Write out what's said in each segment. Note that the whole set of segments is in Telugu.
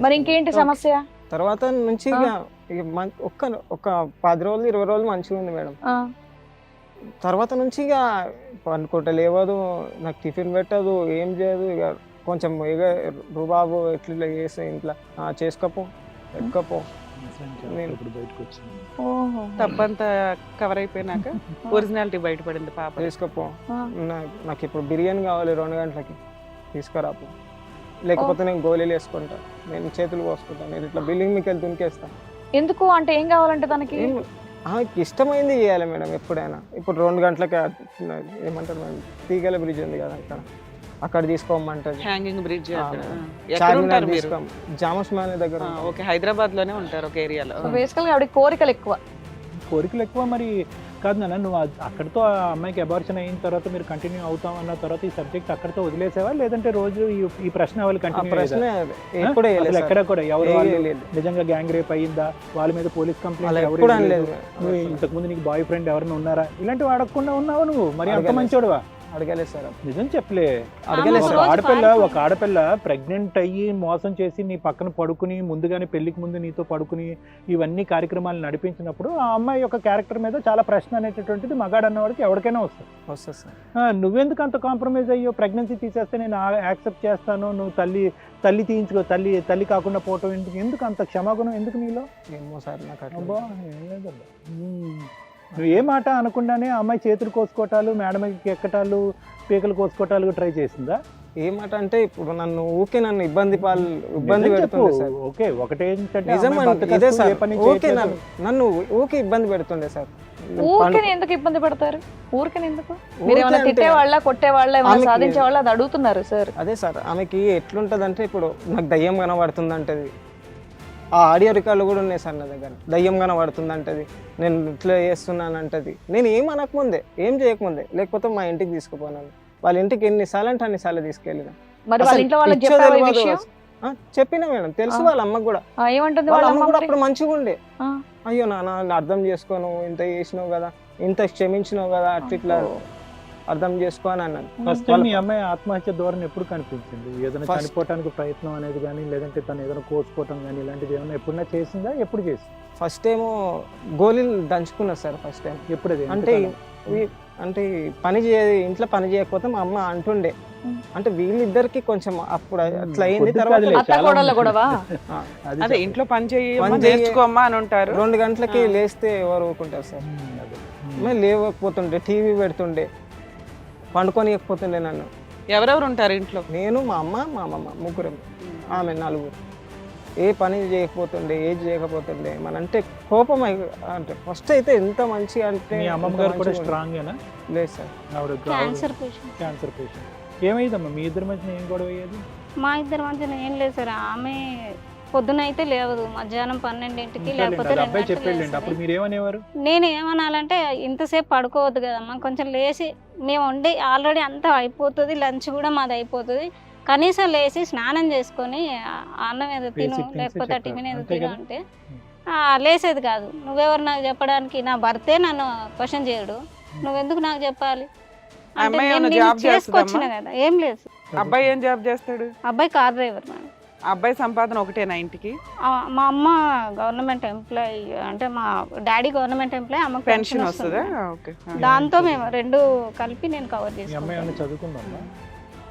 మరి ఇంకేంటి సమస్య? తర్వాత నుంచి ఒక్క ఒక పది రోజులు ఇరవై రోజులు మంచిగా ఉంది మేడం. ఆ, తర్వాత నుంచి ఇక పండుకుంటా లేవదు నాకు టిఫిన్ పెట్టదు ఏం చేయదు ఇక కొంచెం ఇక రుబాబు ఎట్లా ఇట్లా చేస్తే ఇంట్లో. "ఆ, చేసుకోపో ఓహో. తప్పంతా కవర్ అయిపోయినాక ఒరిజినాలిటీ బయటపడింది పాప చేసుకోపో. నా- నాకు ఇప్పుడు బిర్యానీ కావాలి రెండు గంటలకి. తీసుకురాపు. లేకపోతే నేను గోళీలు వేసుకుంటా. నేను చేతులు కోసుకుంటా నేను ఇట్లా బిల్డింగ్ మీకు వెళ్ళి దునికేస్తా. ఎందుకు? అంటే ఏం కావాలంటే తనకి? ఆమెకి ఇష్టమైంది చేయాలి మేడం ఎప్పుడైనా. ఇప్పుడు రెండు గంటలకి ఏమంటారు మేడం? తీగల బ్రిడ్జ్ ఉంది కదా అక్కడ. అక్కడ తీసుకోమంటది హ్యాంగింగ్ బ్రిడ్జ్ ఆ, అక్కడ. ఎక్కడ చార్మినార్ తీసుకో. జామస్ మానే దగ్గర. ఓకే. హైదరాబాద్లోనే ఉంటారు ఒక ఏరియాలో. బేసికల్గా ఆవిడ కోరికలు ఎక్కువ. కోరికలు ఎక్కువ మరి కాదు నాన్న నువ్వు అక్కడితో ఆ అమ్మాయికి అబార్షన్ అయిన తర్వాత మీరు కంటిన్యూ అవుతాం అన్న తర్వాత ఈ సబ్జెక్ట్ అక్కడితో వదిలేసావా? లేదంటే రోజు ఈ- ప్రశ్న వాళ్ళు కంటిన్యూ. ఎక్కడ కూడా? ఎవరు. నిజంగా గ్యాంగ్ రేప్ అయ్యిందా వాళ్ళ మీద పోలీస్ కంప్లైంట్ ఎవరు నువ్వు ఇంతకు ముందు నీకు బాయ్ ఫ్రెండ్ ఎవరైనా ఉన్నారా? ఇలాంటివి అడగకుండా ఉన్నావు నువ్వు? మరి అంత. మంచోడువా? అడగలేదు సార్. నిజం చెప్పలే. అడగలేదు సార్. ఆడపిల్ల. ఒక ఆడపిల్ల ప్రెగ్నెంట్ అయ్యి మోసం చేసి నీ పక్కన పడుకుని ముందుగానే పెళ్ళికి ముందు నీతో పడుకుని ఇవన్నీ కార్యక్రమాలు నడిపించినప్పుడు ఆ అమ్మాయి యొక్క క్యారెక్టర్ మీద చాలా ప్రశ్న అనేటటువంటిది మగాడు అన్నవాడికి ఎవరికైనా వస్తుంది. వస్తుంది సార్. ఆ, నువ్వెందుకు అంత కాంప్రమైజ్ అయ్యో? ప్రెగ్నెన్సీ తీసేస్తే నేను యాక్సెప్ట్ చేస్తాను. నువ్వు తల్లి తల్లి తీయించుకో తల్లి తల్లి కాకుండా పోవటం ఎందుకు ఎందుకు అంత క్షమాగుణం ఎందుకు నీలో? ఏమో సార్ నాకు అబ్బా ఏం లేదబ్బా. నువ్వు ఏ మాట అనకుండానే అమ్మాయి చేతులు కోసుకోవటాలు మేడమకి ఎక్కటాలు పీకలు కోసుకోవటాలు ట్రై చేసిందా? ఏమాట అంటే ఇప్పుడు నన్ను ఊకే నన్ను ఇబ్బంది పాలు ఇబ్బంది. పెడుతుండే సార్. ఓకే ఒకటేంటంటే ఇదే సార్. ఏ ఓకే. నన్ను నన్ను ఊకే ఇబ్బంది పెడుతుండే సార్. ఊరికనే ఎందుకు ఇబ్బంది పడతారు? ఊరికనే ఎందుకు? మీరు ఊరికే ఏమైనా తిట్టేవాళ్ళ కొట్టేవాళ్ళ ఏమైనా ఆమెకి- సాధించే వాళ్ళ అది అడుగుతున్నారు సార్. అదే సార్ ఆమెకి ఎట్లుంటది అంటే ఇప్పుడు నాకు దయ్యం కనబడుతుంది అంటది ఆ ఆడియో రికార్డులు కూడా ఉన్నాయి సార్ నా దగ్గర. దయ్యం కనబడుతుంది అంటది నేను ఇట్లా చేస్తున్నాను అంటది నేను ఏం అనకముందే ఏం చేయకముందే. లేకపోతే మా ఇంటికి తీసుకుపోనాను వాళ్ళ ఇంటికి ఎన్నిసార్లు అంటే అన్నిసార్లు తీసుకెళ్ళిన. చెప్పినా మేడం. తెలుసు. వాళ్ళ అమ్మకు కూడా. వాళ్ళ అమ్మ కూడా? అప్పుడు మంచిగా ఉండే. అయ్యో నాన్న అర్థం చేసుకోను. ఇంత చేసినావు కదా. ఇంత క్షమించినావు కదా. అట్లా ఇట్లా అర్థం చేసుకో అని అన్నాను. ఫస్ట్ టైం మీ అమ్మాయి ఆత్మహత్య ధోరణి ఎప్పుడు కనిపించింది? ఏదైనా చనిపోవటానికి ప్రయత్నం అనేది కానీ లేదంటే తను ఏదైనా కోసుకోవటం కానీ ఇలాంటిది ఏమైనా ఎప్పుడైనా చేసిందా? ఎప్పుడు చేసింది? ఫస్ట్ ఏమో గోళీలు దంచుకున్నా సార్ ఫస్ట్ టైం ఎప్పుడు అంటే అంటే పని చేయ ఇంట్లో పని చేయకపోతే మా అమ్మ అంటుండే. అంటే వీళ్ళిద్దరికి కొంచెం అప్పుడు అట్లా అయింది తర్వాత. ఇంట్లో పని నేర్చుకోమ్మా అని ఉంటారు రెండు గంటలకి. లేస్తే ఎవరు ఊరుకుంటారు సార్? లేవకపోతుండే టీవీ పెడుతుండే. పండుకొనియకపోతుండే నన్ను. ఎవరెవరు ఉంటారు ఇంట్లో? నేను మా అమ్మ మా అమ్మమ్మ ముగ్గురం. ఆమె నలుగురు. ఏ పని చేయకపోతుండే ఏది చేయకపోతుండే మన అంటే కోపం అయి- అంటే ఫస్ట్ అయితే ఎంత మంచి అంటే. లేదు sir. Cancer patient cancer patient ఏమైందమ్మా? మీ ఇద్దరి మధ్యన ఏం గొడవ అయ్యేది? మా ఇద్దరి మధ్యన ఏం లేదు సార్. ఆమె పొద్దున అయితే లేవదు మధ్యాహ్నం పన్నెండింటికి లేకపోతే అబ్బాయి చెప్పేళ్ళండి అప్పుడు. మీరు ఏమనేవారు? నేను ఏమనాలంటే ఇంతసేపు పడుకోవద్దు కదమ్మా కొంచెం లేచి మేము వండి ఆల్రెడీ అంతా అయిపోతుంది లంచ్ కూడా మాది అయిపోతుంది. కనీసం లేచి స్నానం చేసుకొని అన్నం ఏదో తిను లేకపోతే. టిఫిన్ ఏదో తిను? అంటే ఆ, లేసేది కాదు. నువ్వెవరు నాకు చెప్పడానికి? నా భర్తే నన్ను క్వశ్చన్ చేయడు. నువ్వెందుకు నాకు చెప్పాలి? చేసుకొచ్చిన? కదా ఏం లేదు. అబ్బాయి ఏం జాబ్ చేస్తాడు? అబ్బాయి కార్ డ్రైవర్ మేడం. అబ్బాయి సంపాదన ఒకటేనా ఇంటికి? మా అమ్మ గవర్నమెంట్ ఎంప్లాయీ అంటే మా డాడీ గవర్నమెంట్ ఎంప్లాయీ అమ్మకి పెన్షన్ వస్తుందా. ఓకే. దాంతో మేము రెండు కలిపి నేను కవర్ చేసుకుంటాను. చదువుకుందా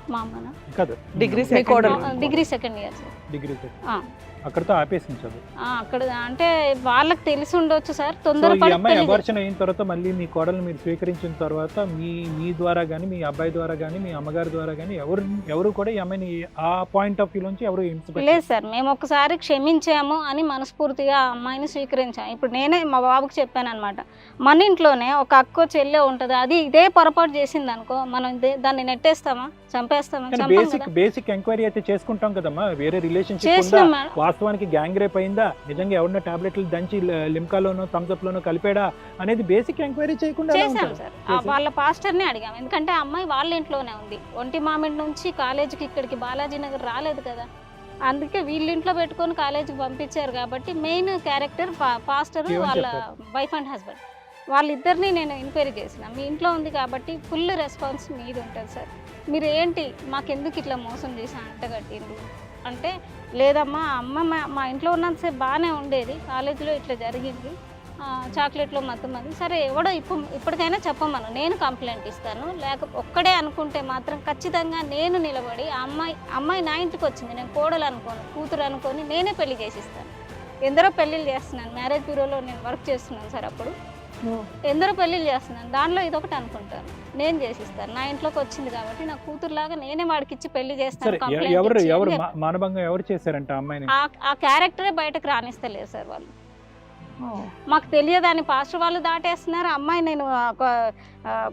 మా అమ్మన? కదా. Degree. Second degree second year degree ఆ. అక్కడతో ఆపేసింది చదువు అక్కడ అంటే వాళ్ళకి తెలిసి ఉండొచ్చు సార్ తొందరపడి అమ్మాయి అబార్షన్ అయిన తర్వాత మళ్ళీ మీ కోడలు మీరు స్వీకరించిన తర్వాత మీ మీ ద్వారా కానీ మీ అబ్బాయి ద్వారా కానీ మీ అమ్మగారి ద్వారా కానీ ఎవరు ఎవరు కూడా ఈ అమ్మాయిని ఆ పాయింట్ ఆఫ్ వ్యూ నుంచి ఎవరు లేదు. సార్ మేము ఒకసారి క్షమించాము అని మనస్ఫూర్తిగా ఆ అమ్మాయిని స్వీకరించాము ఇప్పుడు నేనే మా బాబుకి చెప్పాను అనమాట మన ఇంట్లోనే ఒక అక్కో చెల్లె ఉంటుంది. అది ఇదే పొరపాటు చేసింది అనుకో మనం దాన్ని నెట్టేస్తామా? చంపేస్తామా? బేసిక్ బేసిక్ ఎంక్వైరీ అయితే చేసుకుంటాం కదమ్మా. వేరే రిలేషన్షిప్ వాస్తవానికి గ్యాంగ్ రేప్ అయిందా? నిజంగా ఎవరినో టాబ్లెట్లు దంచి లిమ్కాలోనో థమ్స్అప్ లోనో కలిపాడా? అనేది బేసిక్ ఎంక్వైరీ చేయకుండా చేశాం ఉంటారు? సార్. వాళ్ళ పాస్టర్ని అడిగాం. ఎందుకంటే ఆ అమ్మాయి వాళ్ళ ఇంట్లోనే ఉంది. ఒంటి మామిడి నుంచి కాలేజీకి ఇక్కడికి బాలాజీ నగర్ రాలేదు కదా. అందుకే వీళ్ళ ఇంట్లో పెట్టుకొని కాలేజీకి పంపించారు కాబట్టి మెయిన్ క్యారెక్టర్ పాస్టర్ వాళ్ళ? వైఫ్ అండ్ హస్బెండ్ వాళ్ళిద్దరిని నేను ఎంక్వైరీ చేసిన. మీ ఇంట్లో ఉంది కాబట్టి ఫుల్ రెస్పాన్స్ మీది ఉంటుంది సార్. మీరు ఏంటి? మాకెందుకు ఇట్లా మోసం చేసి అంటగట్టిండ్రు? అంటే లేదమ్మా అమ్మ మా మా ఇంట్లో ఉన్నంతసేపు బాగానే ఉండేది. కాలేజీలో ఇట్లా జరిగింది. చాక్లెట్లో మొత్తం అది సరే ఎవడో ఇప్పుడు ఇప్పటికైనా చెప్పమను. నేను కంప్లైంట్ ఇస్తాను. లేక ఒక్కడే అనుకుంటే మాత్రం ఖచ్చితంగా నేను నిలబడి ఆ అమ్మాయి అమ్మాయి నా ఇంటికి వచ్చింది. నేను కోడలు అనుకోను కూతురు అనుకొని నేనే పెళ్ళి చేసిస్తాను. ఎందరో పెళ్ళిళ్ళు చేస్తున్నాను. మ్యారేజ్ బ్యూరోలో నేను వర్క్ చేస్తున్నాను సార్ అప్పుడు. ఎందరో పెళ్ళిళ్ళు చేస్తున్నాను. దానిలో ఇదొకటి అనుకుంటాను. నేను చేసిస్తాను. నా ఇంట్లోకి వచ్చింది కాబట్టి నా కూతురులాగా నేనే వాడికి ఇచ్చి పెళ్ళి చేస్తాను ఎవరు అని మానభంగం చేశారంట ఆ అమ్మాయిని? ఆ క్యారెక్టరే బయటకు రానిస్తలేదు సార్ వాళ్ళు. మాకు తెలియదని పాస్టర్ వాళ్ళు దాటేస్తున్నారు. అమ్మాయి నేను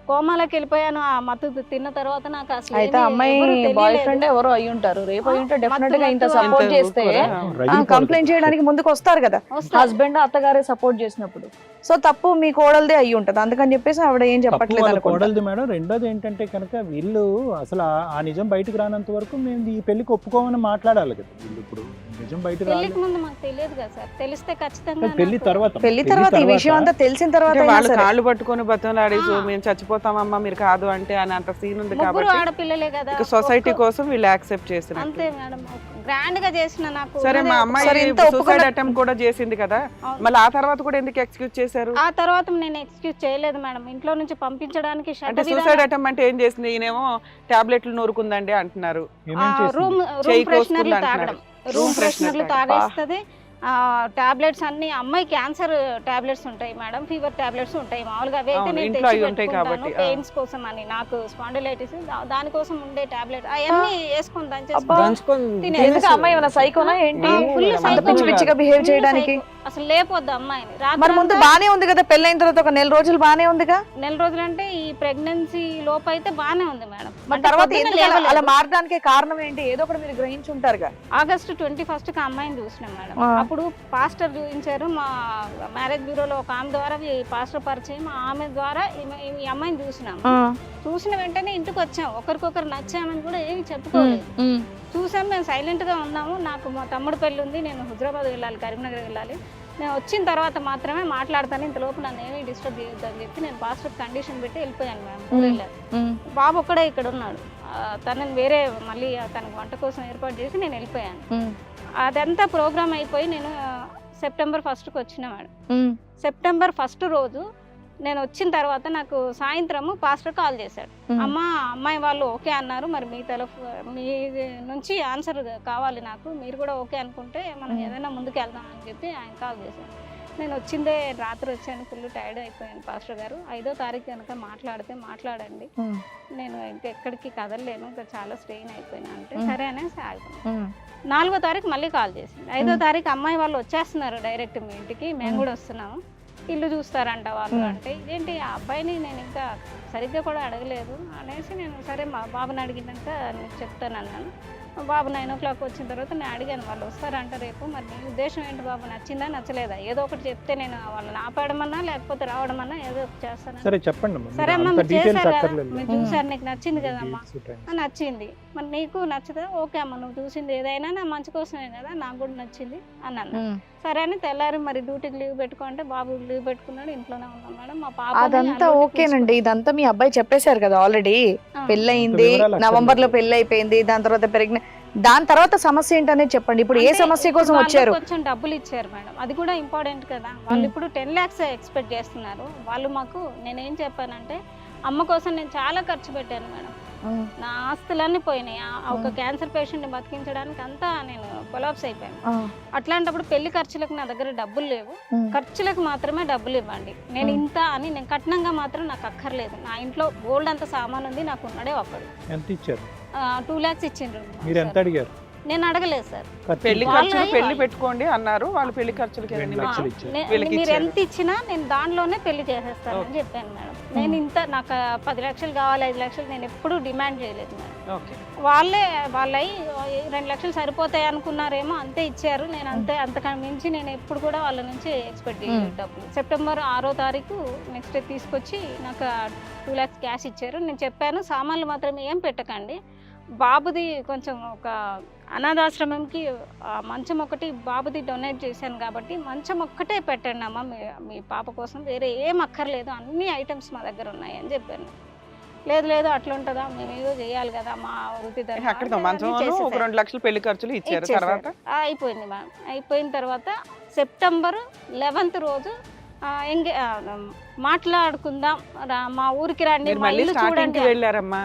కోమాలోకి వెళ్ళిపోయాను. ఆ మత్తు తిన్న తర్వాత నాకు అసలు అయితే అమ్మాయి బాయ్. ఫ్రెండ్ ఎవరో అయి ఉంటారు. రేపు అయి ఉంటే డెఫినెట్గా ఇంత సపోర్ట్ చేస్తే కంప్లైంట్ చేయడానికి ముందుకు వస్తారు కదా. హస్బెండ్ అత్తగారే సపోర్ట్ చేసినప్పుడు. సో తప్పు మీ కోడలదే అయి ఉంటది. అందుకని చెప్పేసి ఆవిడ ఏం చెప్పట్లేదు కోడలిది మేడం. రెండోది ఏంటంటే కనుక వీళ్ళు అసలు ఆ- నిజం బయటకు రానంత వరకు మేము ఈ పెళ్ళికి ఒప్పుకోమని మాట్లాడాలి కదా. వీళ్ళు ఇప్పుడు నిజం బయటకు రాలి. పెళ్ళికి ముందు మాకు తెలియదు కదా సార్. తెలిస్తే ఖచ్చితంగా పెళ్ళి తర్వాత. పెళ్ళి తర్వాత ఈ విషయం అంతా తెలిసిన తర్వాత వాళ్ళు సరే. కాళ్ళు పట్టుకొని బతంలాడి ఆ. మేము చచ్చిపోతామమ్మా మీరు కాదు అంటే అని అంత సీన్ ఉంది ముగ్గురు కాబట్టి ఆడపిల్లలే కదా. ఇక సొసైటీ కోసం వీళ్ళు యాక్సెప్ట్ చేసినట్టు. అంతే మేడం. గ్రాండ్గా చేసిన నాకు సరే మా అమ్మాయి ఇంత సూసైడ్ ఒప్పుకున్న- అటెంప్ట్ కూడా చేసింది కదా. అవును. మళ్ళీ ఆ తర్వాత కూడా ఎందుకు ఎక్స్క్యూజ్ చేశారు? ఆ తర్వాత నేను ఎక్స్క్యూజ్ చేయలేదు మేడం. ఇంట్లో నుంచి పంపించడానికి అంటే సూసైడ్ అటెంప్ట్ అంటే ఏం చేసింది? ఈయనేమో టాబ్లెట్లు నూరుకుందండి అంటున్నారు. ఏమేం చేసింది? రూమ్ చేయి ఫ్రెషనర్లు కోసుకుంది తాగడం. అంటున్నారు. రూమ్ Room ఫ్రెషనర్లు తాగేస్తుంది. టాబ్లెట్స్ అన్ని అమ్మాయి క్యాన్సర్ టాబ్లెట్స్ ఉంటాయి మేడం ఫీవర్ టాబ్లెట్స్ ఉంటాయి. మామూలుగా అవి అయితే నేను ఇంట్లో అవి ఉంటాయి కాబట్టి, ఆ. పెయిన్స్ కోసం అని నాకు స్పాండిలైటిస్ దానికోసం ఉండే టాబ్లెట్ అవన్నీ వేసుకొని దంచేసి అబ్బా. దంచుకొని తినే- ఎందుకు అమ్మాయి ఏమైనా సైకోనా ఏంటి? పిచ్చి. పిచ్చిగా బిహేవ్ చేయడానికి. అసలు లేపొద్దు అమ్మాయిని. మరి ముందు బానే ఉంది కదా పెళ్ళైన తర్వాత ఒక నెల రోజులు బానే ఉందిగా? నెల రోజులు అంటే ఈ ప్రెగ్నెన్సీ లోపు అయితే బాగానే ఉంది మేడం. మరి తర్వాత అలా- మారడానికి కారణం ఏంటి? ఏదో ఒకటి మీరు గ్రహించి ఉంటారుగా ఆగస్ట్ ట్వంటీ ఫస్ట్కి అమ్మాయిని చూసినాం మేడం. అప్పుడు పాస్టర్ చూపించారు మా మ్యారేజ్ బ్యూరోలో ఒక ఆమె ద్వారా ఈ పాస్టర్ పరిచయం ఆమె ద్వారా ఈ అమ్మాయిని చూసినాం చూసిన వెంటనే ఇంటికి వచ్చాం. ఒకరికొకరు నచ్చామని కూడా ఏమి చెప్పుకోలేదు. చూసాం మేము సైలెంట్గా ఉన్నాము. నాకు మా తమ్ముడు పెళ్ళి ఉంది నేను హుజరాబాద్ వెళ్ళాలి కరీంనగర్ వెళ్ళాలి. నేను వచ్చిన తర్వాత మాత్రమే మాట్లాడతాను ఇంతలోపు నన్ను ఏమీ డిస్టర్బ్ చేయొద్దు అని చెప్పి నేను పాస్టర్ కండిషన్ పెట్టి వెళ్ళిపోయాను మ్మ్. మేడం బాబు ఒక్కడే ఇక్కడ ఉన్నాడు. తనని వేరే మళ్ళీ తనకు వంట కోసం ఏర్పాటు చేసి నేను వెళ్ళిపోయాను. అదంతా ప్రోగ్రామ్ అయిపోయి నేను సెప్టెంబర్ ఫస్ట్కి వచ్చిన మేడం. సెప్టెంబర్ ఫస్ట్ రోజు నేను వచ్చిన తర్వాత నాకు సాయంత్రము పాస్టర్ కాల్ చేశాడు. అమ్మ అమ్మాయి వాళ్ళు ఓకే అన్నారు మరి మీ తరఫు మీ నుంచి ఆన్సర్ కావాలి నాకు మీరు కూడా ఓకే అనుకుంటే మనం. ఏదైనా ముందుకు వెళ్దాం అని చెప్పి ఆయన కాల్ చేశాను నేను వచ్చిందే రాత్రి వచ్చాను ఫుల్ టైర్డ్ అయిపోయాను పాస్టర్ గారు ఐదో తారీఖు కనుక మాట్లాడితే మాట్లాడండి నేను ఇంకెక్కడికి కదలలేను ఇంకా చాలా స్ట్రెయిన్ అయిపోయినా అంటే. సరే అనేసి ఆగిపోయాను నాలుగో తారీఖు మళ్ళీ కాల్ చేసింది ఐదో. తారీఖు అమ్మాయి వాళ్ళు వచ్చేస్తున్నారు డైరెక్ట్ మీ ఇంటికి మేము. కూడా వస్తున్నాము ఇల్లు చూస్తారంట వాళ్ళు. అంటే ఇదేంటి ఆ అబ్బాయిని నేను ఇంకా సరిగ్గా కూడా అడగలేదు అనేసి నేను సరే మా బాబుని అడిగినాక నీకు చెప్తాను అన్నాను బాబు నైన్ ఓ క్లాక్ వచ్చిన తర్వాత నేను అడిగాను వాళ్ళు వస్తారంట రేపు మరి నీ ఉద్దేశం ఏంటి బాబు? నచ్చిందా నచ్చలేదా? ఏదో ఒకటి చెప్తే నేను వాళ్ళని ఆపేయడమన్నా లేకపోతే రావడమన్నా ఏదో ఒకటి చేస్తాను సరే చెప్పండి. సరే అమ్మ మీరు చేశారు కదా. మీరు చూసారు నీకు నచ్చింది కదమ్మా నచ్చింది. మరి నీకు నచ్చదా? ఓకే అమ్మ నువ్వు చూసింది ఏదైనా నా మంచి కోసమే కదా నాకు కూడా నచ్చింది అని అన్న. సరే అని తెల్లారి మరి డ్యూటీకి లీవ్ పెట్టుకుంటే బాబు లీవ్ పెట్టుకున్నాడు ఇంట్లోనే ఉన్నాం మేడం. మా పాప అదంతా ఓకేనండి. ఇదంతా మీ అబ్బాయి చెప్పేశారు కదా ఆల్రెడీ. పెళ్ళయింది. నవంబర్లో పెళ్ళి అయిపోయింది దాని తర్వాత పెరిగిన దాని తర్వాత సమస్య ఏంటనేది చెప్పండి. ఇప్పుడు ఏ సమస్య కోసం వచ్చారు? కొంచెం డబ్బులు ఇచ్చారు మేడం. అది కూడా ఇంపార్టెంట్ కదా. వాళ్ళు. ఇప్పుడు టెన్ లాక్స్ ఎక్స్పెక్ట్ చేస్తున్నారు. వాళ్ళు మాకు నేనేం చెప్పానంటే అమ్మ కోసం నేను చాలా ఖర్చు పెట్టాను మేడం. నా ఆస్తులన్నీ పోయినాయి. ఒక. క్యాన్సర్ పేషెంట్ని బతికించడానికి అంతా నేను కొలాప్స్ అయిపోయాను. అట్లాంటప్పుడు పెళ్ళి ఖర్చులకు నా దగ్గర డబ్బులు లేవు. ఖర్చులకు మాత్రమే డబ్బులు ఇవ్వండి. నేను. ఇంత అని నేను కట్నంగా మాత్రం నాకు అక్కర్లేదు. నా ఇంట్లో గోల్డ్ అంత సామాన్ ఉంది నాకు ఉన్నాడే ఒకడు ఎంత ఇచ్చారు? టూ ల్యాక్స్ ఇచ్చిండ్రు మీరు ఎంత. అడిగారు? నేను అడగలేదు సార్. పెళ్ళి ఖర్చులు పెళ్ళి. పెట్టుకోండి అన్నారు. వాళ్ళు పెళ్ళి ఖర్చులకి మీరు. ఎంత ఇచ్చినా నేను దానిలోనే పెళ్ళి చేసేస్తానని చెప్పాను మేడం. నేను ఇంత నాకు పది లక్షలు కావాలి ఐదు లక్షలు నేను ఎప్పుడూ డిమాండ్ చేయలేదు మేడం. వాళ్ళే వాళ్ళై రెండు లక్షలు సరిపోతాయి అనుకున్నారేమో అంతే ఇచ్చారు. నేను అంతే అంతకన్నా మించి నేను ఎప్పుడు కూడా వాళ్ళ నుంచి ఎక్స్పెక్ట్ చేయలేదు. డబ్బులు. సెప్టెంబర్ ఆరో తారీఖు నెక్స్ట్ డే తీసుకొచ్చి నాకు టూ ల్యాక్స్ క్యాష్ ఇచ్చారు. నేను చెప్పాను సామాన్లు మాత్రం ఏం పెట్టకండి. బాబుది కొంచెం ఒక అనాథాశ్రమంకి మంచం ఒకటి బాబుది డొనేట్ చేశాను కాబట్టి మంచం ఒక్కటే పెట్టండి అమ్మ. మీ మీ పాప కోసం వేరే ఏం అక్కర్లేదు. అన్ని ఐటమ్స్ మా దగ్గర ఉన్నాయి అని చెప్పాను. లేదు లేదు అట్లా ఉంటుందా మేము ఏదో చేయాలి కదా మా వృత్తి. రెండు లక్షలు పెళ్ళి ఖర్చులు ఇచ్చారు. తర్వాత? అయిపోయింది మ్యామ్. అయిపోయిన తర్వాత సెప్టెంబర్ లెవెన్త్ రోజు ఎంగే మాట్లాడుకుందాం మా ఊరికి రండి మళ్ళీ చూడండి వెళ్ళారమ్మా.